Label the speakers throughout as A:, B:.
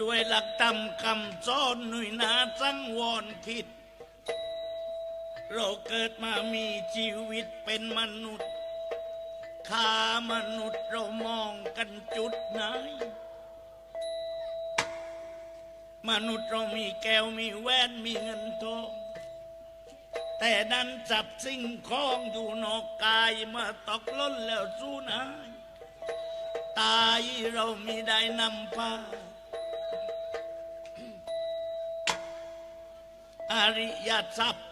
A: ด้วยหลักธรรมคำสอนหนุยนาสังวรคิด เราเกิดมามีชีวิตเป็นมนุษย์ขามนุษย์เรามองกันจุดไหน มนุษย์เรามีแก้วมีแว่นมีเงินทองแต่ดันจับสิ่งของอยู่นอกกายมาตกล้นแล้วสู้นายตายเรามีได้นำพา อริยทรัพย์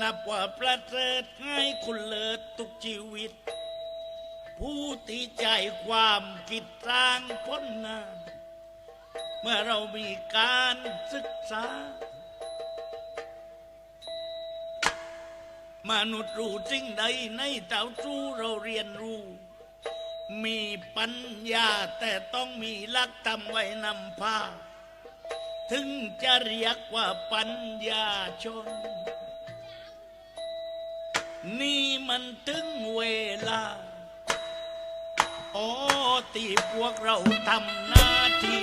A: นับว่าประเสริฐให้คุณเลิศทุกชีวิต ผู้ที่ใจความคิดสร้างพ้นน้าเมื่อเรามีการศึกษา มนุษย์รู้สิ่งใดในเต่าสู้เราเรียนรู้ มีปัญญาแต่ต้องมีหลักธรรมไว้นำพา ถึงจะเรียกว่าปัญญาชน นี่มันถึงเวลาโอ้ที่พวกเราทำหน้าที่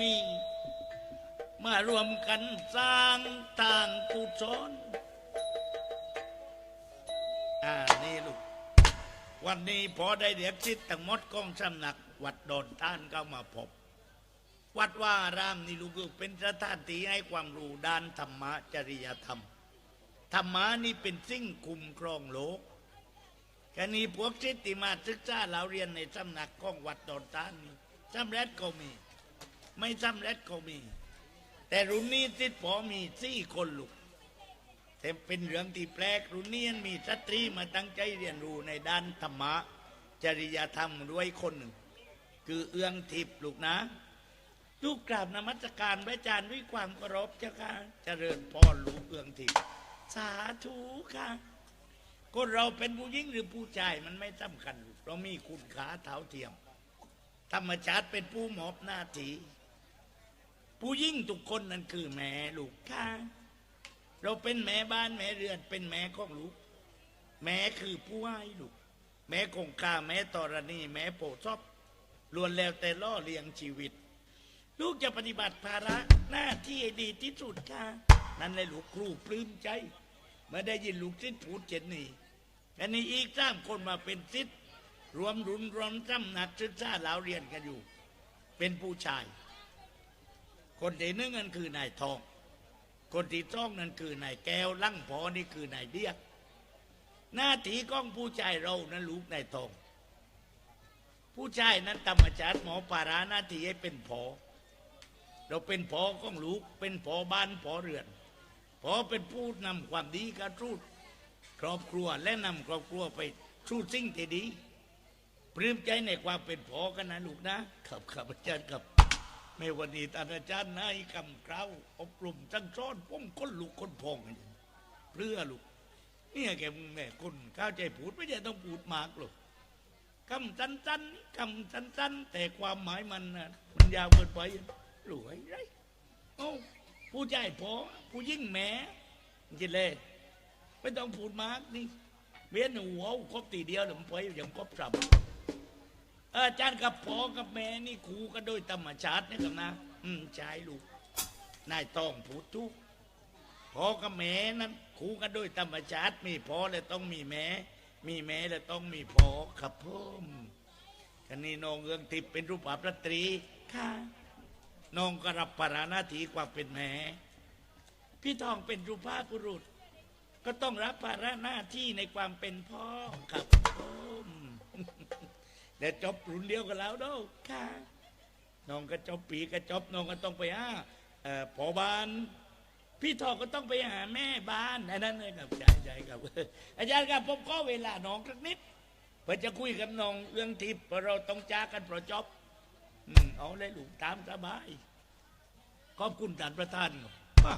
A: มี มารวมกันสร้างทางกุศลอ่านี่ลูก วันนี้พอได้เรียกชิดทั้งหมดกองสำนัก วัดดอนท่านก็มาพบ วัดว่ารามนี่ลูกเป็นสถานที่ให้ความรู้ด้านธรรมะจริยธรรม ธรรมะนี่เป็นสิ่งคุมครองโลกแค่นี้พวกศิษย์ที่มาศึกษาเราเรียนในสำนักของวัดดอนตานนี่สำเร็จก็มี ไม่สำเร็จก็มี แต่รุ่นนี้ศิษย์พอมีสี่คนลูกแต่เป็นเรื่องที่แปลกรุ่นนี้มีสตรีมาตั้งใจเรียนรู้ในด้านธรรมะ จริยธรรมด้วยคนหนึ่ง คือเอื้องทิพย์ลูกนะลูกกราบนมัสการพระอาจารย์ด้วยความเคารพเจ้าค่ะเจริญพรลูกเอื้องทิพย์สาธุค่ะคนเราเป็นผู้หญิงหรือผู้ชายมันไม่สำคัญ เรามีคุณค่าเท่าเทียม ธรรมชาติเป็นผู้มอบหน้าที่ ผู้หญิงทุกคนนั่นคือแม่ลูกค่ะเราเป็นแม่บ้านแม่เรือนเป็นแม่ของลูก แม่คือผู้ให้ลูก แม่คงคาแม่ตรณีแม่โปรดชอบล้วนแล้วแต่ล่อเลี้ยงชีวิต ลูกจะปฏิบัติภาระหน้าที่ให้ดีที่สุดค่ะ นั่นเลยลูกครูปลื้มใจ เมื่อได้ยินลูกศิษย์พูดเจนนี่อันนี้อีกสามคนมาเป็นศิษย์รวมรุนรวมจำหนักศึกษาเราเรียนกันอยู่ เป็นผู้ชาย คนที่หนึ่งนั่นคือนายทอง คนที่สองนั่นคือนายแก้วลั่งพอนี่คือนายเดียก หน้าที่ของผู้ชายเรานั้นลูกนายทอง ผู้ชายนั้นธรรมชาติหมอปาราหน้าที่ให้เป็นพอเราเป็นพอของลูกเป็นพอบ้านพอเรือนพอเป็นผู้นำความดีกระทูดครอบครัวและนำครอบครัวไปสู้สิ่งที่ดีปลื้มใจในความเป็นพอกันนะลูกนะครับครับอาจารย์ครับ ไม่วันนี้ท่านอาจารย์นายคำเคราอบรมจังซ้อนผมคนลูกคนพองเพื่อลูกเนี่ยแกมึงแม่คนเข้าใจพูดไม่ใช่ต้องพูดมากหรอกคำสั้นๆคำสั้นๆแต่ความหมายมันนะมันยาวเกินไปรวยไรโอ้ผู้ชายพอผู้ยิ่งแหม่จิเลยไม่ต้องพูดมากนี่เวียนหัวครบตีเดียวเดี๋ยวมันไปอย่างครบสับ อาจารย์กับพอกับแม่นี่ครูกันโดยธรรมชาตินี่กับนะ อืมใช่ลูกนายต้องพูดทุกพอกับแม่นั้นครูกันโดยธรรมชาติ มีพอแล้วต้องมีแม่ มีแม่แล้วต้องมีพอครับผมกันนี้น้องเอื้องทิพย์เป็นรูปภาพราตรีค่ะน้องก็รับภาระหน้าที่ความเป็นแม่ พี่ทองเป็นสุภาพบุรุษ ก็ต้องรับภาระหน้าที่ในความเป็นพ่อครับผม แล้วจบรุ่นเดียวกันแล้วเด้อค่ะน้องก็จบปีก็จบน้องก็ต้องไปหาเอ่อพอบาน พี่ทองก็ต้องไปหาแม่บ้านอันนั้นเลยครับใช่ใช่ครับ อาจารย์ครับผมก็เวลาน้องสักนิดเพื่อจะคุยกับน้องเรื่องทิพย์เพราะเราต้องจ้ากันเพราะจบอืมเอาเลยลูกตามสบายขอบคุณท่านประธานครับว่า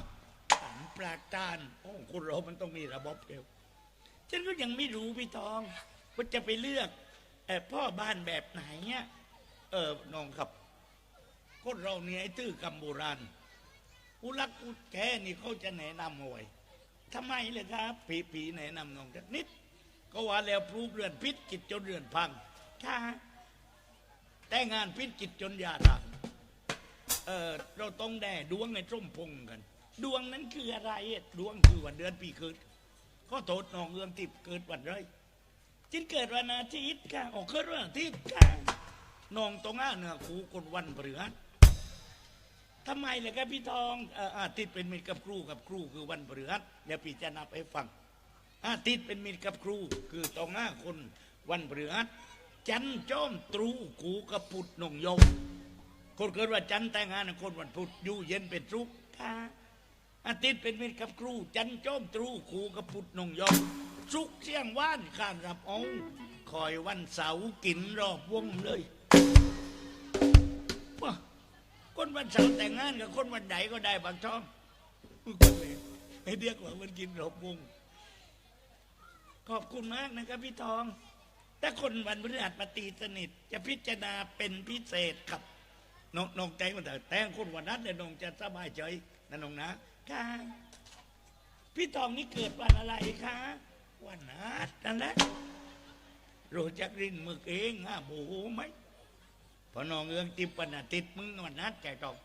A: ท่านประธานโอ้คนเรามันต้องมีระบบเดียวฉันก็ยังไม่รู้พี่ทองว่าจะไปเลือก เอ่อพ่อบ้านแบบไหนเนี่ยเออน้องครับคนเราเนี่ยไอ้ตื้อกำโบราณกูรักกูแค่นี่เขาจะแนะนำเอาไว้ทำไมเลยครับผีผีแนะนำน้องจักนิด ก็ว่าแล้วพรูเรือนพิษจิตจนเรือนพังค่ะแต่งานพิษจิตจนยาตายเออเราต้องแด่ดวงในร่มพงกัน ดวงนั้นคืออะไรดวงคือวันเดือนปีเกิดก็โทษน้องเอื้องติบเกิดวันไร จินเกิดวันอาทิตย์ค่ะออกเกิดวันอาทิตย์ค่ะน้องตรงอ้าเหนือคูคนวันพฤหัสทำไมเล่ะครับพี่ทองอ่าทิตย์เป็นมิตรกับครูกับครูคือวันพฤหัสเดี๋ยวพี่จะนับให้ฟัง อาทิตย์เป็นมิตรกับครู คือตองห้าคนวันพฤหัสจันจ้อมตรูกูกับพุธนงยมคนเกิดว่าจันแต่งงานคนวันพุธอยู่เย็นเป็นทุกข์ค่ะอาทิตย์เป็นมิตรกับครู จันจ้อมตรูกูกับพุธนงยม สุกเสี่ยงว่านข้ารับอาคอยวันเสาร์กินรอบวงเลยว้าคนวันเสาร์แต่งงานกับคนวันไหนก็ได้บางช่องคนเลยไอเดียกว่ามันกินรอบวง ขอบคุณมากนะครับพี่ทอง ถ้าคนวันพฤหัสมาตีสนิท จะพิจารณาเป็นพิเศษครับน้องน้องใจมันแต่แต่งคนวันนั้นเนี่ยน้องจะสบายใจนะน้องนะค่ะพี่ทองนี่เกิดวันอะไรคะ วันนัดนั่นแหละรู้จักรินมึกเองฮะโอ้โหไหมพอน้องเอื้องติปนาทิตย์มึงวันนัดใจตอง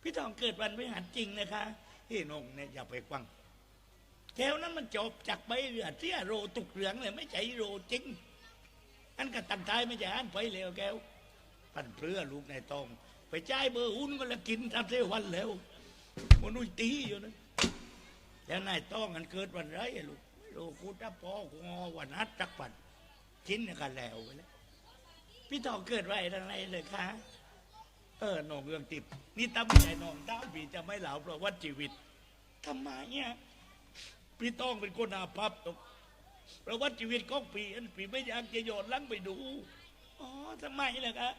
A: พี่ทองเกิดวันพฤหัสจริงนะคะเฮ้ยน้องเนี่ยอย่าไปฟังแถวนั้นมันจบจากใบเรือเสียโรตุกเหลืองเลยไม่ใช่โรจริง อันก็ตั้งท้ายไม่ใช่อันไปแล้วแก้วปันเพื่อลูกในตองไปจ่ายเบอร์หุ้นก็แล้วกินทำเสวันแล้วมันนุ่ยตีอยู่นะแล้วนายต้องกันเกิดวันไรอะ ลูกไม่รู้กูจะพอกูงอวันนัดจักปันชิ้นกันแล้วไปแล้วพี่ทองเกิดไว้อะไรเลยคะเออนองเรื่องติบนี่ตั้มใจน้องตั้มพี่จะไม่เหลาเพราะว่าชีวิตทำไมเนี่ยพี่ต้องเป็นคนอาภัพตกเพราะว่าชีวิตของพี่อันพี่ไม่อยากจะโยนลังไปดูอ๋อทำไมล่ะคะ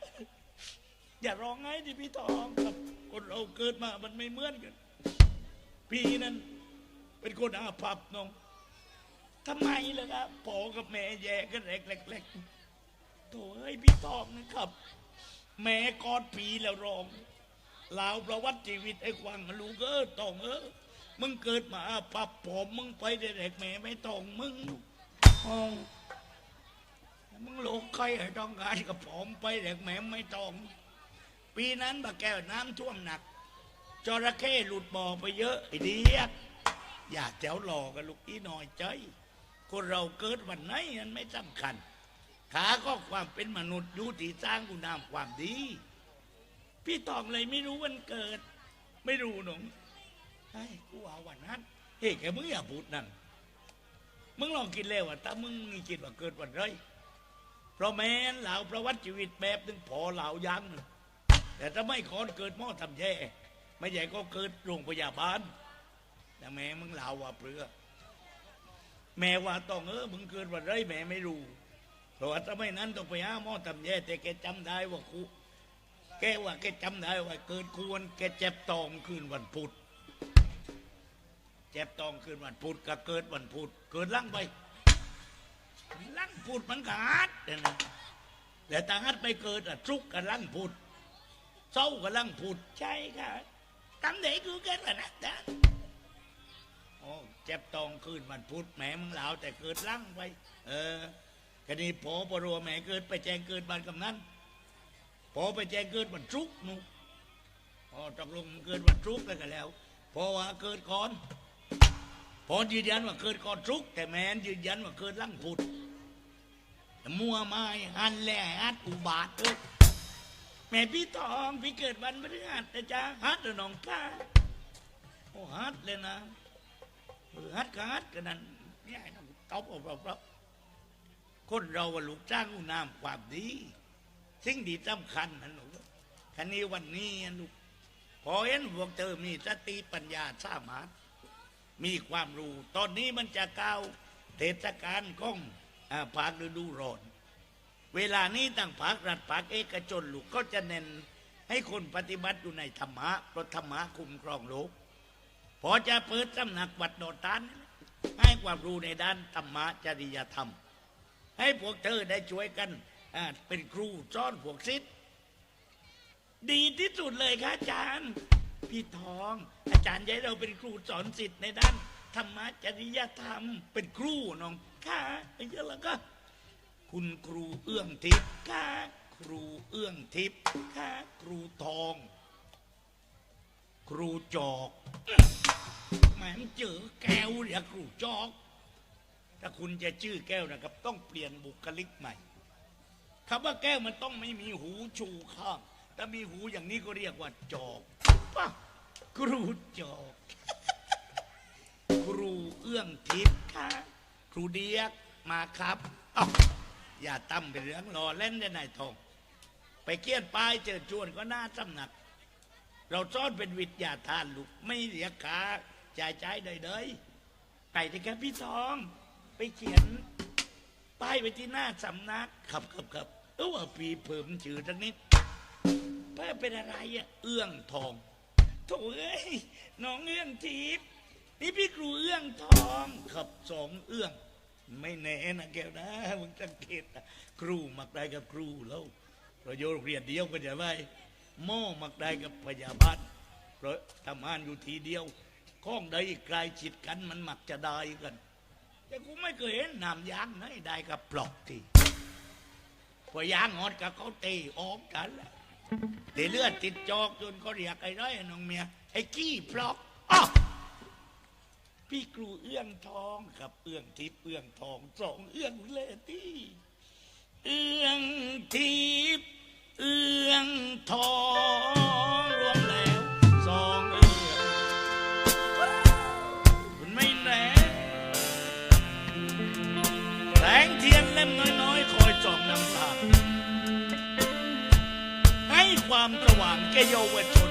A: อย่าร้องไห้ดิพี่ทองครับคนเราเกิดมามันไม่เหมือนกัน พี่นั้นเป็นคนอาภัพน้อง ทำไมล่ะครับพ่อกับแม่แยกกันเล็กๆๆโถ่เอ้ยพี่ทองนะครับ แม่กอดผีแล้วร้องลาวประวัติชีวิตไอ้ควังลูกเออตองเออมึงเกิดมาปับผมมึงไปเด็กๆแม่ไม่ตองมึงอ๋อมึงโลกใครให้ต้องการกับผมไปเด็กแม่ไม่ตองปีนั้นบะแก้วน้ำท่วมหนักจระเข้หลุดบ่อไปเยอะไอ้เดียกอย่าแจ๋วหลอกันลูกอีหน่อยใจ คนเราเกิดวันไหนมันไม่สำคัญขาก็ความเป็นมนุษย์อยู่ที่สร้างคุณงามความดี พี่ตองเลยไม่รู้วันเกิด ไม่รู้หนงไอ้กูเอาวันนั้นเฮ้ยแกมึงอย่าพูดนั่นมึงลองคิดแล้วว่าถ้ามึงมีคิดว่าเกิดวันไรเพราะแม้นเหล่าประวัติชีวิตแบบนึงพอเหล่ายัง แต่ถ้าไม่ขอนเกิดหม้อทำแย่ ไม่ใหญ่ก็เกิดโรงพยาบาลแต่แม่มึงเหล่าว่าเปลือ แม่ว่าต้องเออมึงเกิดวันไรแม่ไม่รู้เพราะว่าถ้าไม่นั้นต้องไปหาหมอทำแย่แต่แกจำได้ว่ากูแกว่าแกจำได้ว่าเกิดควรแกเจ็บตองคืนวันพุธเจ็บตองคืนวันพุธก็เกิดวันพุธเกิดลั่งไปลั่งพุธมันก็ฮัดเนี่ยนะแต่ถ้าฮัดไปเกิดอะทุกกับลั่งพุธเศร้ากับลั่งพุธใช่ค่ะทำไหนกูเกิดวันนั้นะ จ็บตองคืนวันพุธแหมมึงเหลาแต่เกิดลั่งไป เออคดีพอปรัวแหม่เกิดไปแจงเกิดบ้านกำนั้นพอไปแจงเกิดวันทุกร์นุพอตกลงเกิดวันทุกแล้วก็แล้วพอว่าเกิดก่อนพอยืนยันว่าเกิดก่อนทุกแต่แมนยืนยันว่าเกิดลั่งพุดมัวไม้หันแหล่ฮัดอุบาทเอ้ยแม่พี่ทองพี่เกิดวันพฤหัสนะจ๊ะฮัดหรือน้องข้าโอ้ฮัดเลยนะ ฮัดก็ฮัดกันนั่นเนี่ยต้องตบเอาเปล่าคนเราว่าลูกจ้างอุนามความดี สิ่งดีสำคัญนะลูกคันนี้วันนี้ลูกพอเห็นพวกเธอมีสติปัญญาสามารถ มีความรู้ ตอนนี้มันจะก้าวเทศกาลของอาภาคฤดูร้อน เวลานี้ต่างภาครัฐภาคเอกชนลูกก็จะเน้นให้คนปฏิบัติอยู่ในธรรมะเพราะธรรมะคุ้มครองโลก พอจะเปิดสำนักวัดโดดตานให้ความรู้ในด้านธรรมะจริยธรรม ให้พวกเธอได้ช่วยกันเป็นครูสอนพวกศิษย์ดีที่สุดเลยค่ะอาจารย์ พี่ทอง อาจารย์ให้เราเป็นครูสอนศิษย์ในด้านธรรมะจริยธรรม เป็นครูน้องค่ะไอ้เจ้าแล้วก็ คุณครูเอื้องทิพย์ค่ะครูเอื้องทิพย์ค่ะครูทอง ครูจอกแหมมันเจอแก้วเรียกครูจอก ถ้าคุณจะชื่อแก้วนะครับ ต้องเปลี่ยนบุคลิกใหม่คำว่าแก้วมันต้องไม่มีหูชูข้างถ้ามีหูอย่างนี้ก็เรียกว่าจอกปะครูจอก ครูเอื้องทิพย์ค่ะครูเดียกมาครับอ้าอย่าตั้มเป็นเรื่องรอเล่นได้นายทอง ไปเกียนป้ายเจอจวนก็น่าสำหนัก เราซ่อนเป็นวิทยาทานลูกไม่เสียขาจ่ายใจใดๆไปที่ครับพี่ทอง ไปเขียนป้ายไว้ที่หน้าสำนักครับครับครับเออว่าปีเพิ่มชื่อทั้งนี้ป้ายเป็นอะไรอะเอื้องทองโถเอ้ยน้องเอื้องทิพย์นี่พี่ครูเอื้องทองขับสองเอื้อง ไม่แน่นะแก้วนะมึงสังเกตนะครูมักได้กับครูแล้วเราโยนโรงเรียนเดียวกันจะไว้ หม้อมักได้กับพยาบาลเพราะทำงานอยู่ทีเดียวข้องใดใกล้ชิดกันมันมักจะได้กัน แต่กูไม่เคยเห็นนำยางไหนได้กับปลอกทีพอยางหอดกับเขาตีออกกันแหละตีเลือดติดจอกจนเขาเรียกไอ้ไรน้องเมียไอ้กี้ปลอกอ้าวพี่ครูเอื้องทองกับเอื้องทิพย์เอื้องทองสองเอื้องเลยที่เอื้องทิพย์ เอื้องทองรวมแล้วสองเอื้องคุณไม่แน่แรงเทียนเล่มน้อยๆ คอยจองนำตาให้ความตะหว่างแก่เยาวชน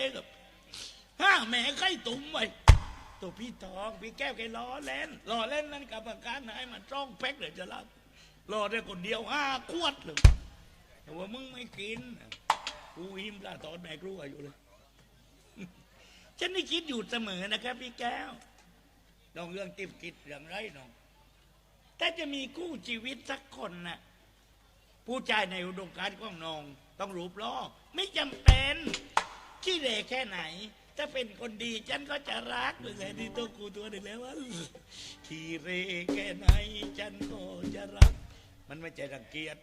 A: หลเก้กับห้าแม่ไข่ตุ้มไว้ตัวพี่ทอง พี่แก้วแกล้อเล่นล้อเล่นนั่นกับประการไหนมันจ้องแพ็กเลยจะรับรอได้คนเดียวห้าขวดเลยแต่ว่ามึงไม่กินกูหิมลาตอนแม่กลัวอยู่เลย ฉันนี่คิดอยู่เสมอนะครับ พี่แก้วน้องเรื่องติบกิดเรื่องไรน้องถ้าจะมีคู่ชีวิตสักคนน่ะผู้ชายในอุดมการณ์ของน้อง ต้องรูปล้อไม่จำเป็น ขี้เหร่แค่ไหน ถ้าเป็นคนดีฉันก็จะรักเลยไงที่ตัวกูตัวหนึ่งแล้วว่าขี้เหร่แค่ไหนฉันก็จะรัก มันไม่ใจรังเกียจ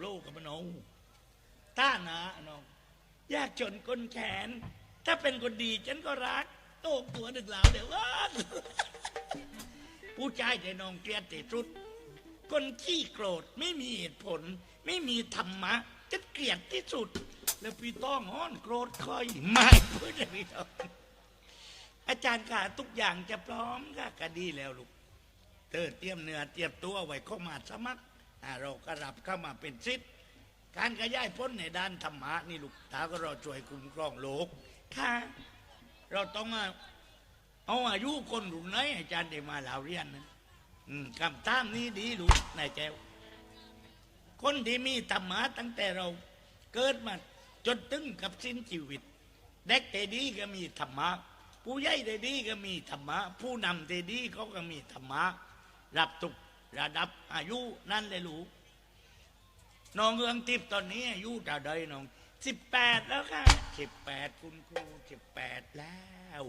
A: โลกกับมันเอาถ้านะน้องยากจนก้นแขน ถ้าเป็นคนดีฉันก็รัก โตกตัวหนึ่งแล้วเดี๋ยวว่าผู้ชายใจนองเกลียดติดรุด คนขี้โกรธไม่มีเหตุผล ไม่มีธรรมะจะเกลียดที่สุด แล้วพี่ต้องห้อนโกรธคอยไม่พูดเลยพี่ต้องอาจารย์ค่ะทุกอย่างจะพร้อมค่ะก็ดีแล้วลูกเธอเตรียมเนื้อเตรียมตัวไว้เข้ามาสมัครเราก็รับเข้ามาเป็นซิทการขยายพ้นในด้านธรรมะนี่ลูกถ้าก็เราช่วยคุ้มครองโลกค่ะเราต้องเอาอายุคนรุ่นไหนอาจารย์ได้มาเล่าเรียนนะคำตามนี้ดีลูกนายแก้วคนที่มีธรรมะตั้งแต่เราเกิดมา จนถึงกับสิ้นชีวิต เด็กแต่ดีก็มีธรรมะ ผู้ใหญ่แต่ดีก็มีธรรมะ ผู้นำแต่ดีเขาก็มีธรรมะ รับทุกระดับอายุนั่นเลยลูกน้องเอืองทิพย์ตอนนี้อายุเท่าใดน้องสิบแปดแล้วค่ะสิบแปดคุณครูสิบแปดแล้ว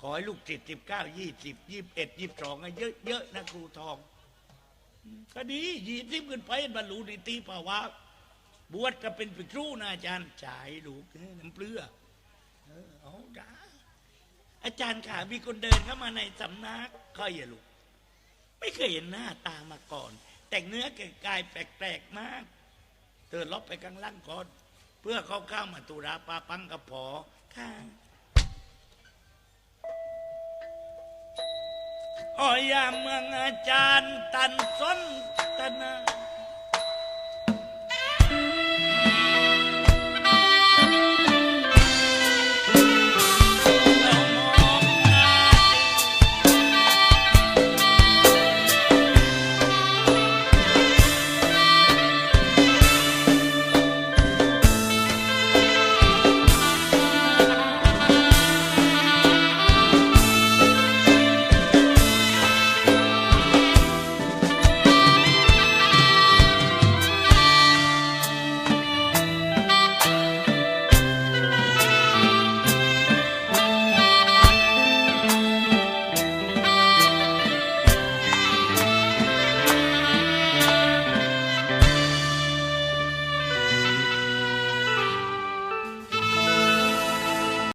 A: ขอให้ลูกสิบสิบเก้ายี่สิบยี่สิบเอ็ดยี่สิบสองเยอะๆนะครูทอง ก็ดียี่สิบขึ้นไปบรรลุนิติภาวะ บวชก็เป็นปิกรูนะอาจารย์จ่ายลูกน้ำเปลือเออเอาจ้าอาจารย์ขามีคนเดินเข้ามาในสำนักค่อยอย่าลูกไม่เคยเห็นหน้าตามาก่อน แต่งเนื้อแต่งกายแปลกๆมาก เธอลบไปข้างล่างก่อน เพื่อเข้าเข้ามาตุราปาปังกระพอค่ะอ๋อยามเมืองอาจารย์ตันสนตนา